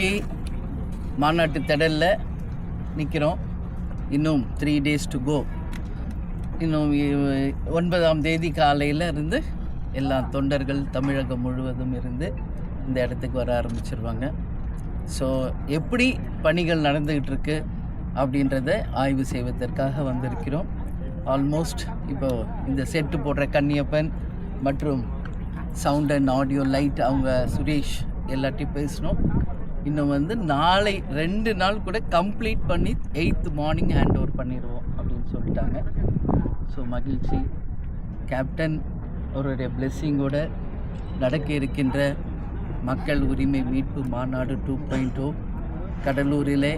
இன்னைக்கு மாநாட்டு திடலில் நிற்கிறோம் இன்னும் த்ரீ டேஸ் டு கோ இன்னும் ஒன்பதாம் தேதி காலையில் இருந்து எல்லா தொண்டர்கள் தமிழகம் முழுவதும் இருந்து இந்த இடத்துக்கு வர ஆரம்பிச்சிருவாங்க. ஸோ எப்படி பணிகள் நடந்துக்கிட்டு இருக்கு அப்படின்றத ஆய்வு செய்வதற்காக வந்திருக்கிறோம். ஆல்மோஸ்ட் இப்போ இந்த செட்டு போடுற கன்னியப்பன் மற்றும் சவுண்ட் அண்ட் ஆடியோ லைட் அவங்க சுரேஷ் எல்லாத்தையும் பேசணும் இன்னும் வந்து நாளை ரெண்டு நாள் கூட கம்ப்ளீட் பண்ணி எயித் மார்னிங் ஹேண்ட் ஓவர் பண்ணிடுவோம் அப்படின்னு சொல்லிட்டாங்க. ஸோ மகிழ்ச்சி. கேப்டன் அவருடைய பிளெஸ்ஸிங்கோட நடக்க இருக்கின்ற மக்கள் உரிமை மீட்பு மாநாடு டூ பாயிண்ட் டூ கடலூரிலே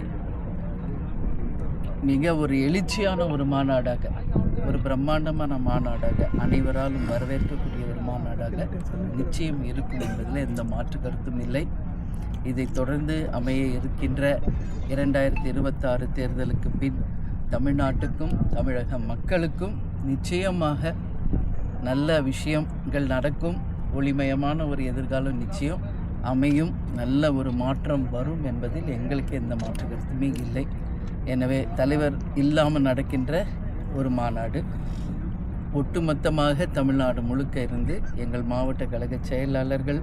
மிக ஒரு எழுச்சியான ஒரு மாநாடாக ஒரு பிரம்மாண்டமான மாநாடாக அனைவராலும் வரவேற்கக்கூடிய ஒரு மாநாடாக நிச்சயம் இருக்கும் என்பதில் எந்த மாற்று கருத்தும் இல்லை. இதைத் தொடர்ந்து அமைய இருக்கின்ற இரண்டாயிரத்தி இருபத்தாறு தேர்தலுக்கு பின் தமிழ்நாட்டுக்கும் தமிழக மக்களுக்கும் நிச்சயமாக நல்ல விஷயங்கள் நடக்கும். ஒளிமயமான ஒரு எதிர்காலம் நிச்சயம் அமையும். நல்ல ஒரு மாற்றம் வரும் என்பதில் எங்களுக்கு எந்த மாற்று கருத்துமே இல்லை. எனவே தலைவர் இல்லாமல் நடக்கின்ற ஒரு மாநாடு. ஒட்டுமொத்தமாக தமிழ்நாடு முழுக்க இருந்து எங்கள் மாவட்ட கழக செயலாளர்கள்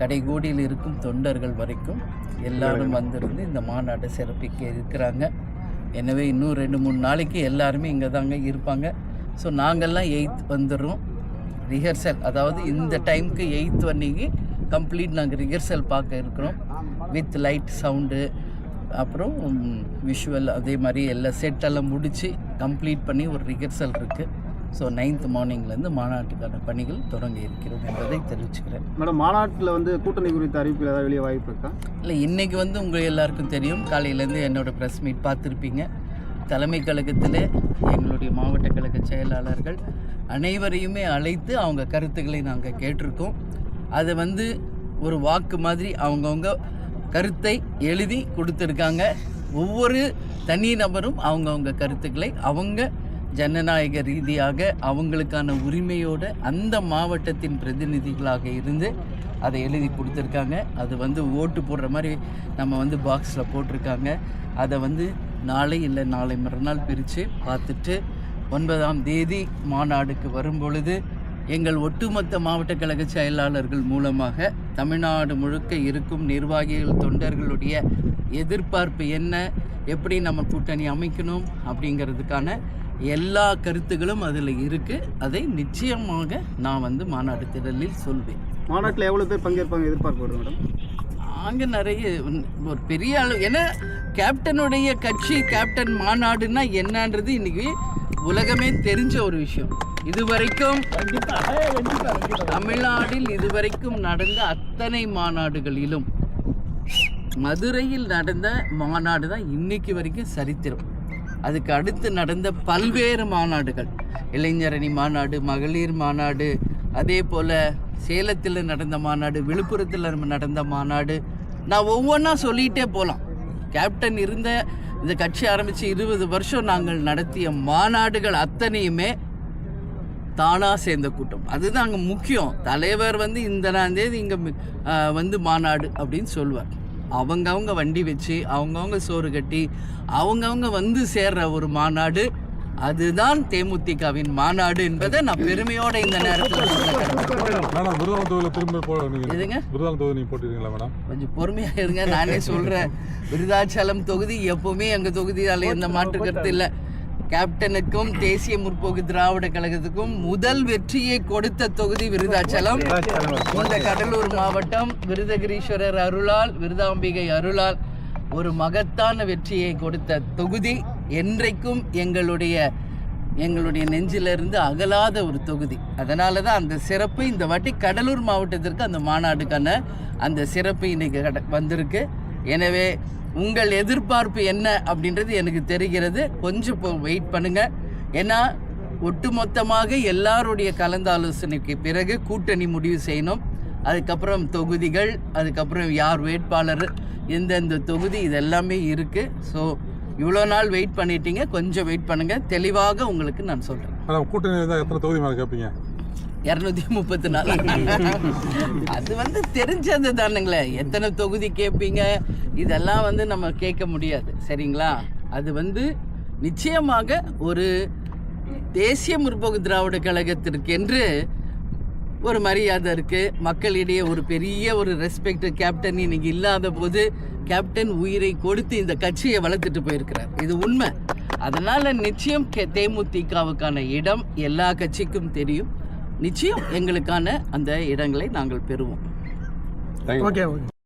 கடைகோடியில் இருக்கும் தொண்டர்கள் வரைக்கும் எல்லாரும் வந்திருந்து இந்த மாநாட்டை சிறப்பிக்க இருக்கிறாங்க. எனவே இன்னும் ரெண்டு மூணு நாளைக்கு எல்லாருமே இங்கே தாங்க இருப்பாங்க. ஸோ நாங்கள்லாம் எயித் வந்துடுறோம். ரிஹர்சல் அதாவது இந்த டைமுக்கு எயித் அன்னைக்கு கம்ப்ளீட் நாங்கள் ரிஹர்சல் பார்க்க இருக்கிறோம். வித் லைட் சவுண்டு அப்புறம் விஷுவல் அதே மாதிரி எல்லா செட்டெல்லாம் முடித்து கம்ப்ளீட் பண்ணி ஒரு ரிஹர்சல் இருக்குது ஸோ நைன்த் மார்னிங்லேருந்து மாநாட்டுக்கான பணிகள் தொடங்க இருக்கிறோம் என்பதை தெரிவிச்சுக்கிறேன். மேடம் மாநாட்டில் வந்து கூட்டணி குறித்த அறிவிப்பில் ஏதாவது வெளியே வாய்ப்பு இருக்கா? இல்லை இன்றைக்கி வந்து உங்கள் எல்லாருக்கும் தெரியும். காலையிலேருந்து என்னோடய ப்ரெஸ் மீட் பார்த்துருப்பீங்க. தலைமை கழகத்தில் எங்களுடைய மாவட்ட கழக செயலாளர்கள் அனைவரையுமே அழைத்து அவங்க கருத்துக்களை நாங்கள் கேட்டிருக்கோம். அதை வந்து ஒரு வாக்கு மாதிரி அவங்கவுங்க கருத்தை எழுதி கொடுத்துருக்காங்க. ஒவ்வொரு தனி நபரும் அவங்கவுங்க கருத்துக்களை அவங்க ஜனநாயக ரீதியாக அவங்களுக்கான உரிமையோடு அந்த மாவட்டத்தின் பிரதிநிதிகளாக இருந்து அதை எழுதி கொடுத்துருக்காங்க. அது வந்து ஓட்டு போடுற மாதிரி நம்ம வந்து பாக்ஸில் போட்டிருக்காங்க. அதை வந்து நாளை இல்லை நாளை மறுநாள் பிரித்து பார்த்துட்டு ஒன்பதாம் தேதி மாநாடுக்கு வரும் பொழுது எங்கள் ஒட்டுமொத்த மாவட்ட கழக செயலாளர்கள் மூலமாக தமிழ்நாடு முழுக்க இருக்கும் நிர்வாகிகள் தொண்டர்களுடைய எதிர்பார்ப்பு என்ன? எப்படி நம்ம கூட்டணி அமைக்கணும்? அப்படிங்கிறதுக்கான எல்லா கருத்துகளும் அதில் இருக்குது அதை நிச்சயமாக நான் வந்து மாநாடு திடலில் சொல்வேன். மாநாட்டில் எவ்வளோ பேர் பங்கேற்பாங்க எதிர்பார்க்கப்படுது மேடம்? அங்கே நிறைய ஒரு பெரிய அளவு ஏன்னா கேப்டனுடைய கட்சி கேப்டன் மாநாடுன்னா என்னன்றது இன்னைக்கு உலகமே தெரிஞ்ச ஒரு விஷயம். இதுவரைக்கும் தமிழ்நாட்டில் இதுவரைக்கும் நடந்த அத்தனை மாநாடுகளிலும் மதுரையில் நடந்த மாநாடு தான் இன்னைக்கு வரைக்கும் சரித்திரம். அதுக்கு அடுத்து நடந்த பல்வேறு மாநாடுகள் இளைஞரணி மாநாடு மகளிர் மாநாடு அதே போல் சேலத்தில் நடந்த மாநாடு விழுப்புரத்தில் நடந்த மாநாடு. நான் ஒவ்வொன்றா சொல்லிகிட்டே போகலாம் கேப்டன் இருந்த இந்த கட்சி ஆரம்பித்து இருபது வருஷம் நாங்கள் நடத்திய மாநாடுகள் அத்தனையுமே தானாக சேர்ந்த கூட்டம். அதுதான் அங்கே முக்கியம். தலைவர் வந்து இந்த நாள் தேதி இங்கே வந்து மாநாடு அப்படின்னு சொல்லுவார் அவங்கவுங்க வண்டி வச்சு அவங்கவுங்க சோறு கட்டி அவங்கவுங்க வந்து சேர்ற ஒரு மாநாடு அதுதான் தேமுதிகவின் மாநாடு என்பதை நான் பெருமையோட இந்த நேரத்தில். மேடம் தொகுதியில் திரும்ப எதுங்க? விருதாளம் தொகுதி நீங்கள் போட்டிருக்கீங்களா மேடம்? கொஞ்சம் பொறுமையாக இருங்க நானே சொல்கிறேன் விருதாச்சலம் தொகுதி எப்பவுமே எங்கள் தொகுதியால் எந்த மாற்று கருத்து இல்லை. கேப்டனுக்கும் தேசிய முற்போக்கு திராவிட கழகத்துக்கும் முதல் வெற்றியை கொடுத்த தொகுதி விருதாச்சலம். இந்த கடலூர் மாவட்டம் விருதகிரீஸ்வரர் அருளால் விருதாம்பிகை அருளால் ஒரு மகத்தான வெற்றியை கொடுத்த தொகுதி. என்றைக்கும் எங்களுடைய எங்களுடைய நெஞ்சிலிருந்து அகலாத ஒரு தொகுதி. அதனால தான் அந்த சிறப்பு இந்த வாட்டி கடலூர் மாவட்டத்திற்கு அந்த மாநாடுக்கான அந்த சிறப்பு இன்னைக்கு கட- வந்திருக்கு. எனவே உங்கள் எதிர்பார்ப்பு என்ன அப்படின்றது எனக்கு தெரிகிறது. கொஞ்சம் இப்போ வெயிட் பண்ணுங்கள் ஏன்னா ஒட்டுமொத்தமாக எல்லாருடைய கலந்தாலோசனைக்கு பிறகு கூட்டணி முடிவு செய்யணும். அதுக்கப்புறம் தொகுதிகள் அதுக்கப்புறம் யார் வேட்பாளர் எந்தெந்த தொகுதி இதெல்லாமே இருக்குது ஸோ இவ்வளோ நாள் வெயிட் பண்ணிட்டீங்க கொஞ்சம் வெயிட் பண்ணுங்கள் தெளிவாக உங்களுக்கு நான் சொல்கிறேன் மேடம் கூட்டணி எத்தனை தொகுதி மேலே கேட்பீங்க இரநூத்தி முப்பத்தி நாலு. அது வந்து தெரிஞ்சது தானுங்களே. எத்தனை தொகுதி கேட்பீங்க இதெல்லாம் வந்து நம்ம கேட்க முடியாது. சரிங்களா? அது வந்து நிச்சயமாக ஒரு தேசிய முற்போக்கு திராவிட கழகத்திற்கென்று ஒரு மரியாதை இருக்குது மக்களிடையே ஒரு பெரிய ஒரு ரெஸ்பெக்ட் கேப்டன் இன்னைக்கு இல்லாத போது கேப்டன் உயிரை கொடுத்து இந்த கட்சியை வளர்த்துட்டு போயிருக்கிறார். இது உண்மை. அதனால் நிச்சயம் தேமுதிகவுக்கான இடம் எல்லா கட்சிக்கும் தெரியும். நிச்சயம் எங்களுக்கான அந்த இடங்களை நாங்கள் பெறுவோம். ஓகே